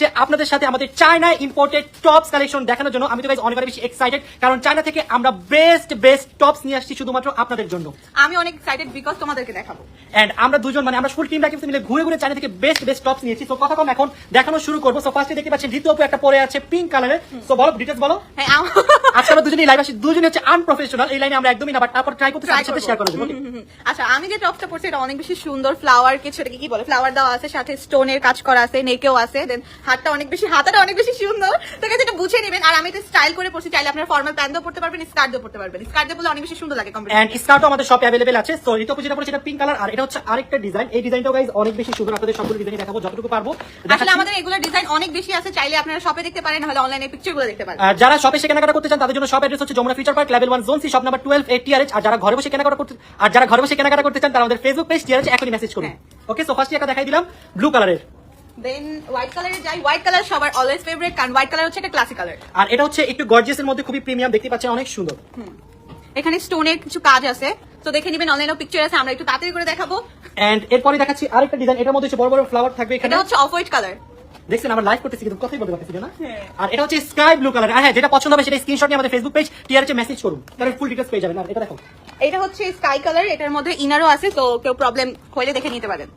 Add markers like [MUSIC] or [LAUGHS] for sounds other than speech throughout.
হচ্ছে আপনাদের সাথে আমাদের চায়না ইম্পোর্টেড টপস কালেকশন দেখানোর জন্য। আমি তো গাইজ অনেক বেশি এক্সাইটেড কারণ চায়না থেকে আমরা বেস্ট বেস্ট টপস নিয়ে আসছি শুধুমাত্র আপনাদের জন্য। আমি অনেক এক্সাইটেড বিকজ তোমাদেরকে দেখাবো। এন্ড আমরা দুজন মানে আমরা ফুল টিম রাখি মিলে ঘুরে ঘুরে চায়না থেকে বেস্ট বেস্ট টপস নিয়েছি তো কথা কম এখন দেখানো শুরু করব। সো ফার্স্টে দেখতে পাচ্ছেন ঋতু আপু একটা পরে আছে পিঙ্ক কালারের সো বলো ডিটেলস বলো। হ্যাঁ আজকে আমরা দুজনেই লাইভ আসি দুজনে হচ্ছে আনপ্রফেশনাল এই লাইনে আমরা একদমই না বাট তারপর ট্রাই করতে Try সাথে শেয়ার করে হুম। আচ্ছা আমি যে টপটা পরছি এটা অনেক বেশি সুন্দর ফ্লাওয়ার কিছু এটাকে কি বলে? ফ্লাওয়ার দেওয়া আছে সাথে স্টোনের কাজ করা আছে নেকেও আছে দেন হাতটা অনেক বেশি হাতাটা অনেক বেশি সুন্দর। তো কাছে এটা বুঝে নেবেন। আর আমি এটা স্টাইল করে পরছি চাইলে আপনার ফর্মাল প্যান্ট দিয়েও পড়তে পারবেন স্কার্ট দিয়েও পড়তে পারবেন। স্কার্ট দিয়ে অনেক বেশি সুন্দর লাগে কম্বিনেশন এন্ড স্কার্টও আমাদের শপে অ্যাভেলেবেল আছে। সো ঋতু যেটা পড়েছে এটা পিঙ্ক কালার আর এটা হচ্ছে আরেকটা ডিজাইন এই ডিজাইনটাও গাইজ অনেক বেশি সুন্দর। আপনাদের সবগুলো ডিজাইন দেখাবো যতটুকু পারব। আসলে আমাদের এগুলো ডিজাইন অনেক বেশি আছে চাইলে আপনারা শপে দেখতে পারেন নাহলে অনলাইনে পিকচারগুলো দেখতে পারেন। আর যারা শপে এসে কেনাকাটা করতে চান তাদের জন্য শপ অ্যাড্রেস হচ্ছে Jamuna future park level one zone C shop number twelve eight TRH আর যারা ঘরে বসে কেনাকাটা করতে আর যারা ঘরে বসে কেনাকাটা করতে চান তারা আমাদের ফেসবুক পেজ টিআরএচ এখনই মেসেজ করুন। ওকে সো ফার্স্টে একটা দেখাই দিলাম ব্লু কালারের দেন হোয়াইট কালারে যাই হোয়াইট কালার সবার অলওয়েজ ফেভারিট কারণ হোয়াইট কালার হচ্ছে একটা ক্লাসিক কালার আর এটা হচ্ছে একটু গর্জিয়াসের মধ্যে খুবই প্রিমিয়াম দেখতে পাচ্ছেন অনেক সুন্দর। এখানে স্টোনের কিছু কাজ আছে তো দেখে নিবেন অনলাইনে পিকচার আছে আমরা একটু তাড়াতাড়ি করে দেখাবো। এন্ড এরপরে দেখাচ্ছি আরেকটা ডিজাইন এটার মধ্যে হচ্ছে বড় বড় ফ্লাওয়ার থাকবে এখানে। এটা হচ্ছে অফ হোয়াইট কালার দেখছেন আমরা লাইভ করতেছি কিন্তু কথাই বলতে পারতেছি না। হ্যাঁ। আর এটা হচ্ছে স্কাই ব্লু কালার হ্যাঁ যেটা পছন্দ হবে সেটা স্ক্রিনশট নিয়ে আমাদের ফেসবুক পেজ টিআরএচ মেসেজ করুন। তাহলে ফুল ডিটেলস পেয়ে যাবেন। আর এটা দেখো। এটা হচ্ছে স্কাই কালার এটার মধ্যে ইনারও আছে তো কেউ প্রবলেম হলে দেখে নিতে পারেন।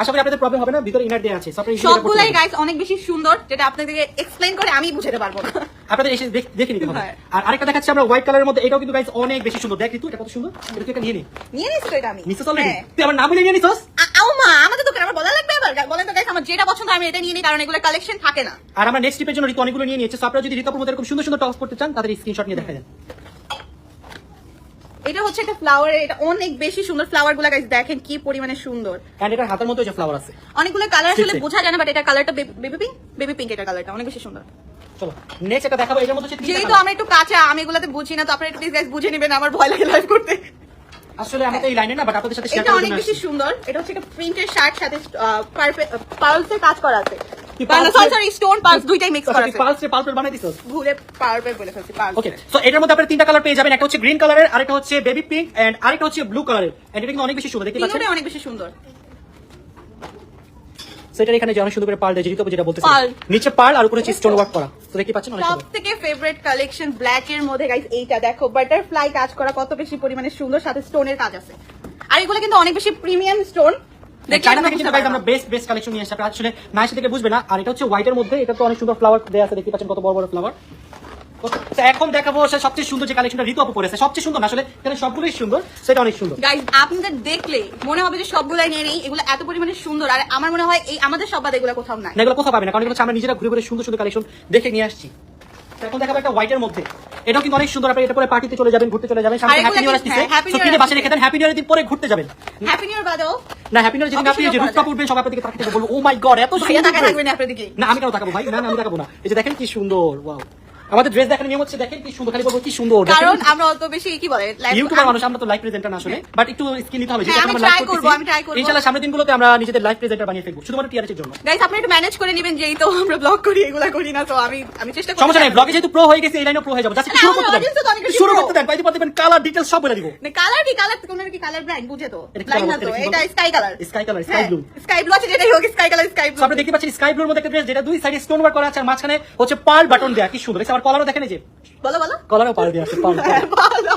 আশা করি আপনাদের প্রবলেম হবে না ভিতরে ইনার দেওয়া আছে সবগুলাই গাইস অনেক বেশি সুন্দর যেটা আপনাদেরকে এক্সপ্লেইন করে আমি বুঝাতে পারব না। আপনাদের এসে দেখে নিতে হবে। আর আরেকটা দেখাচ্ছি আমরা হোয়াইট কালারের মধ্যে এটাও কিন্তু গাইস অনেক বেশি সুন্দর। দেখ ঋতু এটা কত সুন্দর? এটা তুই একটা নিয়ে নি। নিয়ে তো এটা আমি। নিছিস অলরেডি হ্যাঁ। তুই আমার নাম বলে নিয়ে নিছিস? আ- আও মা আমাদের দোকানে আমার বলা লাগবে আবার? বলেন তো গাইস আমার যেটা পছন্দ আমি এটা নিয়ে নিই কারণ এগুলো কালেকশন থাকে না। আর আমরা নেক্সট ট্রিপের জন্য ঋতু অনেকগুলো নিয়ে নিয়েছি। আপনারা যদি ঋতুর মধ্যে এরকম সুন্দর সুন্দর টপস করতে চান তাদের স্ক্রিনশট নিয়ে দেখা দেন। এটা হচ্ছে একটা ফ্লাওয়ার এটা অনেক বেশি সুন্দর ফ্লাওয়ারগুলা গাইস দেখেন কি পরিমাণে সুন্দর। এন্ড এটার হাতের মধ্যে যে ফ্লাওয়ার আছে। অনেকগুলো কালার আসলে বোঝা যায় না বাট এটা কালারটা বেবি পিঙ্ক বেবি পিঙ্ক এটা কালারটা অনেক বেশি সুন্দর। চলো নেক্সট একটা দেখাবো এটার মধ্যে হচ্ছে যেহেতু। আমরা একটু কাঁচা আমি এগুলাতে বুঝি না তো আপনারা প্লিজ গাইস বুঝে নেবেন আমার ভয় লাগে লাইভ করতে। আসলে আমরা তো এই লাইনে না বাট আপনাদের সাথে শেয়ার এটা অনেক বেশি সুন্দর এটা হচ্ছে একটা প্রিন্টের শার্ট সাথে পার্লস এর কাজ করা আছে। সরি এর- স্টোন পার্লস দুইটাই মিক্স করা তুই আছে পালসে পালপের বানাই দিছিস ভুলে পার্পল বলে ফেলছি পার্লস ওকে সো এটার মধ্যে আপনারা তিনটা কালার পেয়ে যাবেন একটা হচ্ছে গ্রিন কালারের আরেকটা হচ্ছে বেবি পিঙ্ক এন্ড আরেকটা হচ্ছে ব্লু কালারের এন্ড এটা কিন্তু অনেক বেশি সুন্দর দেখতে পাচ্ছেন? অনেক বেশি সুন্দর। সেটার এখানে যে অনেক সুন্দর করে পার্ল দেয় যেটা যেটা বলতেছি নিচে পার্ল আর উপরে স্টোন ওয়ার্ক করা। তো দেখতে পাচ্ছেন অনেক সব সুন্দর। থেকে ফেভারিট কালেকশন ব্ল্যাক এর মধ্যে গাইস এইটা দেখো বাটারফ্লাই কাজ করা কত বেশি পরিমাণে সুন্দর সাথে স্টোনের কাজ আছে। আর এগুলো কিন্তু অনেক বেশি প্রিমিয়াম স্টোন guys আমরা বেস্ট বেস্ট কালেকশন নিয়ে আসছি। আসলে না এসে থেকে বুঝবে না। আর এটা হচ্ছে হোয়াইটের মধ্যে এটা তো অনেক সুন্দর ফ্লাওয়ার দেয়া আছে দেখতে পাচ্ছেন কত বড় বড় ফ্লাওয়ার এখন দেখাবো সবচেয়ে সুন্দর যে কালেকশনটা ঋতু আপু পড়েছে সবচেয়ে সুন্দর আসলে এখানে সবগুলোই সুন্দর সেটা অনেক সুন্দর। গাইস আপনাদের দেখলে মনে হবে যে সবগুলাই নিয়ে নেই এগুলো এত পরিমাণে সুন্দর। আর আমার মনে হয় এই আমাদের সব বাদ এগুলো কোথাও নাই। না এগুলো কোথাও পাবে না কারণ এগুলো আমরা নিজেরা ঘুরে ঘুরে সুন্দর সুন্দর কালেকশন দেখে নিয়ে আসছি। এখন দেখাবো একটা হোয়াইটের মধ্যে। এটাও কিন্তু অনেক সুন্দর আপনি এটা পরে পার্টিতে চলে যাবেন ঘুরতে চলে যাবেন সামনে হ্যাপি নিউ ইয়ার আসছে New কিনে বাসে রেখে দেন হ্যাপি নিউ ইয়ার দিন পরে ঘুরতে যাবেন। হ্যাপি নিউ ইয়ার বাদেও না হ্যাপি নিউ ইয়ার যেদিন আপনি যে রুফটপ উঠবেন সবাই আপনাদের তাকাতে বলব ও মাই গড এত সুন্দর না আমি কেন তাকাবো ভাই। না না, আমি তাকাবো না। এই যে দেখেন কি সুন্দর ওয়াও আমাদের ড্রেস দেখার নিয়ম হচ্ছে দেখেন কি সুন্দর খালি বলব কি সুন্দর। কারণ আমরা অত বেশি কি বলে ইউটিউবার মানুষ আমরা তো লাইভ প্রেজেন্টার না আসলে বাট একটু স্কিল নিতে হবে হ্যাঁ, যেটা আমরা লাইভ করব, আমি try করব। ইনশাআল্লাহ সামনের দিনগুলোতে আমরা নিজেদের লাইভ প্রেজেন্টার বানিয়ে ফেলব শুধুমাত্র টিআরএস এর জন্য। গাইস আপনি একটু ম্যানেজ করে নেবেন যেই তো আমরা ব্লগ করি এগুলা করি না তো আমি আমি চেষ্টা করি সমস্যা নেই ব্লগে যেহেতু প্রো হয়ে গেছে এই লাইনে প্রো হয়ে যাব। জাস্ট শুরু আমার করতে দেন শুরু করতে দেন পাইতে পারতে কালার ডিটেইলস সব বলে দিব। না কালার কি কালার কোন কি কালার ব্র্যান্ড বুঝে তো। লাইন না তো এটা? Sky colour Sky color, sky blue। Sky blue আছে যেটাই হোক স্কাই কালার স্কাই ব্লু আপনি দেখতে পাচ্ছেন স্কাই ব্লুর মধ্যে একটা ড্রেস যেটা দুই সাইডে স্টোন ওয়ার্ক করা আছে আর মাঝখানে হচ্ছে পার্ল বাটন দেয়া কি সুন্দর আমার কলারও দেখেন যে? বলো বলো। কলারও পার্ল দেয়া আছে পার্ল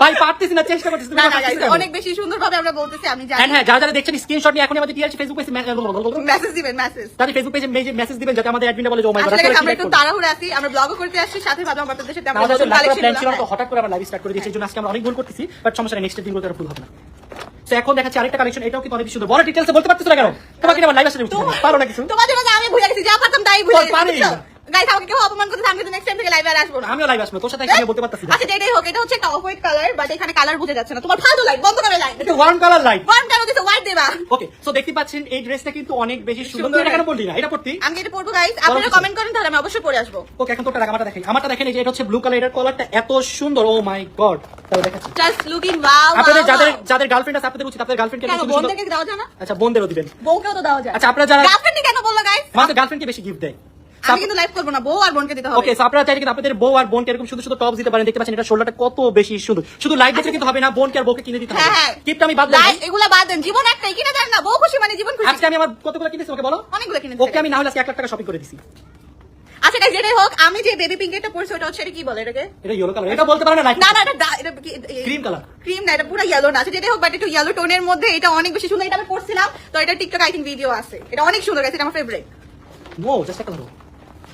ভাই পারতেছি না চেষ্টা করতেছি না না অনেক বেশি সুন্দর আমরা বলতেছি আমি জানি। হ্যাঁ যারা যারা দেখছেন স্ক্রিনশট নিয়ে এখনই আমাদের টিআরএস ফেসবুক পেজে মেসেজ দিবেন মেসেজ তাদের ফেসবুক পেজে মেসেজ দিবেন যাতে আমাদের অ্যাডমিনটা বলে ও মাই গড আসলে আমরা একটু তাড়াহুড়ো আছি আমরা ব্লগও করতে আসছি সাথে ভাবলাম আপনাদের সাথে আমরা নতুন লাস্ট প্ল্যান ছিল তো হঠাৎ করে আমরা লাইভ স্টার্ট করে দিয়েছি এই আজকে আমরা অনেক ভুল করতেছি বাট সমস্যা নেই নেক্সট দিনগুলোতে আর ভুল হবে না। তো এখন দেখাচ্ছি আরেকটা কালেকশন এটাও কিন্তু অনেক সুন্দর। বড় ডিটেলস বলতে পারতেছ না কেন? তোমাকে আমার লাইভ আসলে পারো না কিছু তোমাদের আমি ভুলে গেছি যা পারতাম তাই ভুলে তোর পারি। না। গাইস আমাকে কেউ অপমান করতে আমি নেক্সট টাইম থেকে লাইভে আর আসব না। আমিও লাইভ আসব তোর সাথে এখানে বলতে পারতেছি আচ্ছা যেটাই হোক এটা হচ্ছে একটা অফ হোয়াইট কালার বাট এখানে কালার বোঝা যাচ্ছে না। তোমার ফালতু লাইট বন্ধ করে লাইট এটা ওয়ার্ম কালার লাইট ওয়ার্ম দিছে হোয়াইট দেবা। ওকে সো দেখতে পাচ্ছেন এই ড্রেসটা কিন্তু অনেক বেশি সুন্দর। তুই এটা কেন বললি না? এটা পড়তি আমি যেটা পড়ব গাইস আপনারা কমেন্ট করেন তাহলে আমি অবশ্যই পরে আসব। ওকে এখন তোরটা আমারটা দেখেন। আমারটা দেখেন এই যে এটা হচ্ছে ব্লু কালার এটার কলারটা এত সুন্দর। ও মাই গড তাহলে দেখাচ্ছি। জাস্ট লুকিং ওয়াও আপনাদের যাদের যাদের গার্লফ্রেন্ড আছে আপনাদের উচিত আপনাদের গার্লফ্রেন্ডকে কেন সুন্দর সুন্দর বোনদেরকে দেওয়া যায় না? আচ্ছা বোনদেরও দিবেন। বউকেও তো দেওয়া যায়। আচ্ছা আপনারা যারা গার্লফ্রেন্ড কেন বলল গাইস গার্লফ্রেন্ডকে বেশি গিফট দেয়। আমি কিন্তু লাইভ করব না বউ আর বোনকে দিতে হবে। ওকে আপনারা চাইলে কিন্তু আপনাদের বউ আর বোনকে এরকম শুধু শুধু টপস দিতে পারেন। দেখতে পাচ্ছেন এটা শোল্ডারটা কত বেশি সুন্দর। শুধু লাইট দেখলে কিন্তু হবে না বোনকে আর বউকে কিনে দিতে হবে। আমি বাদ দিলাম এগুলা বাদ দেন। জীবন একটাই কিনা দেন না। বউ খুশি মানে জীবন খুশি। আজকে আমি আমার কতগুলো কিনেছি ওকে বলো? অনেকগুলো কিনে ওকে আমি না হলে আজকে এক লাখ টাকা শপিং করে দিছি। আচ্ছা guys, যেটাই হোক আমি যে বেবি পিঙ্ক এটা পরছি ওটা হচ্ছে এটা কি বলে এটাকে? এটা ইয়েলো কালার এটা বলতে পারো না না না এটা এটা ক্রিম কালার ক্রিম না এটা পুরো ইয়েলো না। আচ্ছা যেটাই হোক বাট একটু ইয়েলো টোনের মধ্যে এটা অনেক বেশি সুন্দর। এটা আমি পড়ছিলাম তো এটা টিকটক আই থিঙ্ক ভিডিও আছে। এটা অনেক সুন্দর গেছে এটা আমার ফেভারিট নো জাস্ট একটা কালার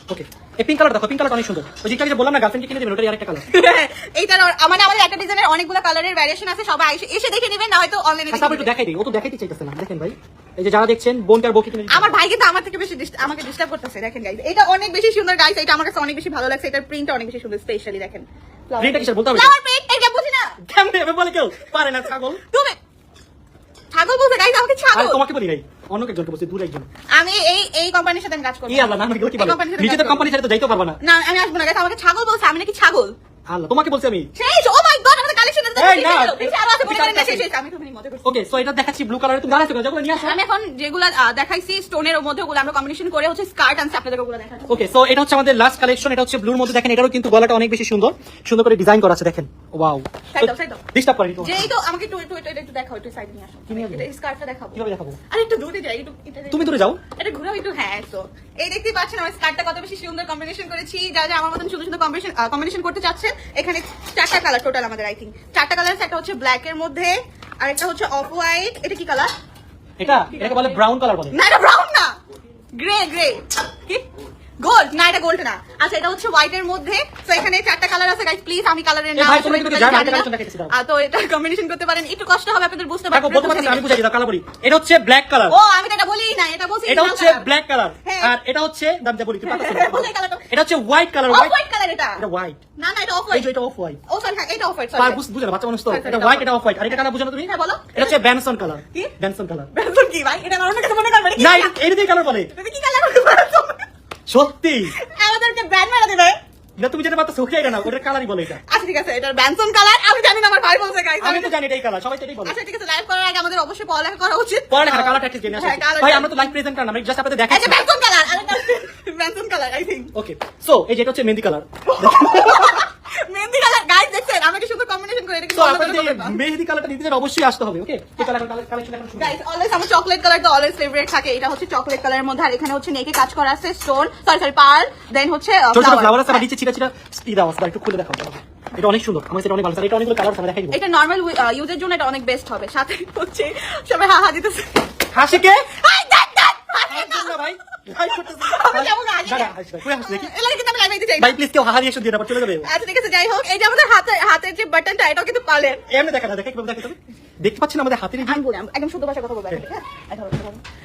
ওকে এই পিঙ্ক কালার দেখো পিঙ্ক কালার অনেক সুন্দর। ওই যেটা বললাম না গার্লফ্রেন্ডকে কিনে দেবেন ওটাই আরেকটা কালার [LAUGHS] এইটার মানে আমাদের একটা ডিজাইনের অনেকগুলো কালারের ভ্যারিয়েশন আছে সবাই এসে- দেখে নেবেন না হয়তো অনলাইনে আচ্ছা একটু দেখাই দিই ও তো দেখাইতে চাইতেছে না। দেখেন ভাই এই যে যারা দেখছেন বোনটার বউকে কিনে আমার ভাই কিন্তু আমার থেকে বেশি আমাকে ডিস্টার্ব করতেছে দেখেন গাইস এটা অনেক বেশি সুন্দর গাইস এটা আমার কাছে অনেক বেশি ভালো লাগছে এটার প্রিন্টটা অনেক বেশি সুন্দর স্পেশালি দেখেন। Print টা কিসের বলতে হবে? ফ্লাওয়ার প্রিন্ট এটা বুঝি না। কেমনে বলে কেউ? পারে না ছাগল। তুমি ছাগল বলছে গাইস আমাকে ছাগল। তোমাকে বলি নাই। অন্য একজনকে বলছি দূর একজন আমি এই এই কোম্পানির সাথে আমি কাজ করব। ই আল্লাহ নাম কি বলে? নিজে তো কোম্পানি ছেড়ে তো যাইতে পারবা না। না আমি আসব না গাইস আমাকে ছাগল বলছে আমি নাকি ছাগল। আল্লাহ তোমাকে বলছি আমি। সেই ও মাই গড ওকে সো এটা দেখাচ্ছি ব্লু কালারে তুমি দাঁড়াচ্ছো যেগুলো নিয়ে আসো। আমি এখন যেগুলো দেখাইছি স্টোনের মধ্যে ওগুলো আমরা কম্বিনেশন করে হচ্ছে স্কার্ট আনছি আপনাদের ওগুলো দেখাচ্ছি। ওকে সো এটা হচ্ছে আমাদের লাস্ট কালেকশন এটা হচ্ছে ব্লুর মধ্যে। দেখেন এটারও কিন্তু গলাটা অনেক বেশি সুন্দর। সুন্দর করে ডিজাইন করা আছে দেখেন। ওয়াও Side দাও, side দাও। ডিস্টার্ব করেনি তো যেই তো আমাকে একটু একটু এটা একটু দেখাও একটু সাইড নিয়ে আসো। কি নিয়ে আসব? স্কার্টটা দেখাবো। কীভাবে দেখাবো? আরে একটু দূরে যাই একটু তুমি দূরে যাও। এটা ঘুরাও একটু হ্যাঁ তো এই পাচ্ছেন আমার স্কার্টটা কত বেশি সুন্দর কম্বিনেশন করেছি। যা যা আমার মতন সুন্দর সুন্দর কম্বিনেশন কম্বিনেশন করতে চাচ্ছেন এখানে চারটা কালার টোটাল আমাদের আই থিঙ্ক চারটা কালার একটা হচ্ছে ব্ল্যাক এর মধ্যে আর একটা হচ্ছে অফ হোয়াইট এটা কি কালার এটা এটাকে বলে ব্রাউন কালার বলে। না এটা ব্রাউন না। গ্রে গ্রে কি? গোল্ড না এটা গোল্ড না। আচ্ছা এটা হচ্ছে হোয়াইট এর মধ্যে। তো এখানে চারটা কালার আছে গাইস প্লিজ আমি কালারের নাম তো এটা কম্বিনেশন করতে পারেন। একটু কষ্ট হবে আপনাদের বুঝতে পারবেন আমি বুঝাই দিই কালার বলি এটা হচ্ছে ব্ল্যাক কালার ও আমি এটা বলি না এটা বলছি এটা হচ্ছে ব্ল্যাক কালার হ্যাঁ। আর এটা হচ্ছে দাম যা বলি তুমি কালারটা। এটা হচ্ছে white colour white white colour এটা। এটা হোয়াইট না না এটা অফ এই হোয়াইট যে এটা অফ হোয়াইট ও সরি হ্যাঁ এটা অফ হোয়াইট সরি বুঝ বাচ্চা মানুষ তো। এটা হোয়াইট এটা অফ হোয়াইট আর এটা কালার তুমি? হ্যাঁ, বলো। এটা হচ্ছে ব্যানসন কালার কি? ব্যানসন কালার বেলসন কি ভাই? এটা আমার কাছে মনে করবে না এটা- কালার বলে। এটা কি কালার সত্যি? আমাদেরকে ব্যান মারা দেবে। না তুমি যেটা পারতো সুখে এটা না ওটার কালারই বলে এটা। আচ্ছা ঠিক আছে ব্যানসন কালার আমি জানি না আমার ভাই বলছে গাইস আমি তো জানি এটাই কালার সবাই এটাই বলে। আচ্ছা ঠিক আছে লাইভ করার আগে আমাদের অবশ্যই পড়ালেখা করা উচিত। পড়ালেখা কালার একটু জেনে আসো। হ্যাঁ, ভাই আমরা তো লাইভ প্রেজেন্ট করলাম আমি জাস্ট আপনাদের এটা আচ্ছা ব্যানসন কালার আরে ব্যানসন colour I think okay so এই যেটা হচ্ছে মেহেদি কালার মেহেন্দি কালার [LAUGHS] গাইস দেখছেন আমি কি কম্বিনেশন করে এটা কি আপনাদের মেহেদি কালারটা নিতে অবশ্যই আসতে হবে ওকে এই কালার কালেকশন এখন শুরু গাইস অলওয়েজ আমার চকলেট কালার তো অলওয়েজ ফেভারিট থাকে। এটা হচ্ছে চকলেট কালারের মধ্যে আর এখানে হচ্ছে নেকে কাজ করা আছে stone sorry sorry pearl then হচ্ছে uh, ছোট ছোট ফ্লাওয়ার আছে নিচে ছিটা ছিটা ই দাও আছে একটু খুলে দেখাও এটা অনেক সুন্দর আমার সেটা অনেক ভালো এটা অনেকগুলো কালার আছে দেখাই এটা নর্মাল ইউজের জন্য এটা অনেক বেস্ট হবে। সাথে হচ্ছে সবাই হা হা দিতেছে। হাসি কে হাই দ্যাট দ্যাট হাসি না। না ভাই আমি যাব না, দাঁড়া, হাসি কই হাসি দেখি এলাকা কিন্তু আমি লাইভে দিতে চাই। ভাই প্লিজ কেউ হাহা রিয়েকশন দিয়ে না চলে যাবে। আচ্ছা ঠিক আছে যাই হোক। এই যে আমাদের হাতে হাতের যে বাটনটা এটাও কিন্তু পালের। এমনি দেখা না দেখা কীভাবে দেখা তুমি দেখতে পাচ্ছেন আমাদের হাতের একদম শুদ্ধ ভাষায় কথা বলব হ্যাঁ?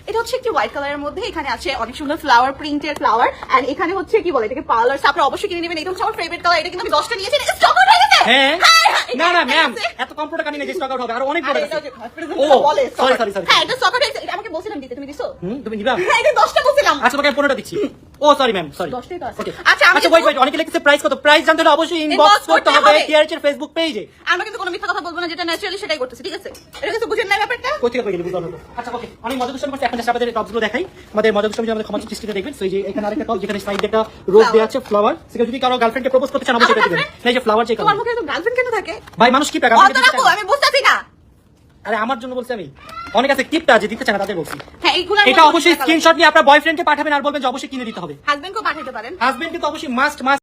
এটা হচ্ছে একটি হোয়াইট কালারের মধ্যে এখানে আছে অনেক সুন্দর ফ্লাওয়ার প্রিন্টের ফ্লাওয়ার এন্ড এখানে হচ্ছে কি বলে এটাকে পার্লার আপনারা অবশ্যই কিনে নেবেন। এটা হচ্ছে আমার ফেভারিট কালার এটা কিন্তু আমি দশটা নিয়েছি হয়ে? হ্যাঁ হ্যাঁ, না না ম্যাম এত কম প্রোডাক্ট স্টক আউট হবে আর অনেক প্রোডাক্ট আছে। ও, sorry, out। sorry. হ্যাঁ, এটা আমাকে বলছিলাম দিতে, তুমি দিছো? হুম তুমি নিবা? হ্যাঁ, এটা দশটা বলছিলাম। আচ্ছা তোমাকে পনেরোটা দিচ্ছি। ও সরি ম্যাম সরি দশটাই তো আছে। আচ্ছা, আচ্ছা আমি কিন্তু- ওয়েট ওয়েট অনেকে লিখেছে প্রাইস কত? প্রাইস জানতে হলে অবশ্যই ইনবক্স করতে হবে। টিআরএচ এর ফেসবুক পেজে আমরা কিন্তু কোনো মিথ্যা কথা বলব না, যেটা ন্যাচারালি সেটাই করতেছি ঠিক আছে? এটা কিছু বুঝেন না ব্যাপারটা? কই থেকে গেলি বুঝতে। আচ্ছা ওকে অনেক মজা দুষ্টামি করছি এখন জাস্ট আপনাদের টপসগুলো দেখাই। আমাদের মজা দুষ্টামি আমাদের ক্ষমা দেখবেন সো এই যে এখানে আরেকটা টপ যেখানে সাইডে একটা রোজ আছে ফ্লাওয়ার সেটা যদি কারও গার্লফ্রেন্ডকে প্রপোজ করতে চান অবশ্যই আমার দিবেন। এই যে ফ্লাওয়ার যে তো গার্লফ্রেন্ড কেন থাকে? ভাই মানুষ কি টাকা আমি বুঝতেছি না। আরে আমার জন্য বলছি আমি। অনেক আছে টিপটা যে দিতে না তাদের বলছি। হ্যাঁ এটা অবশ্যই স্ক্রিনশট নিয়ে আপনার বয়ফ্রেন্ডকে পাঠাবেন আর বলবেন যে অবশ্যই কিনে দিতে হবে। হাজবেন্ডকেও পাঠাতে পারেন। হাজবেন্ডকে তো অবশ্যই মাস্ট মাস্ট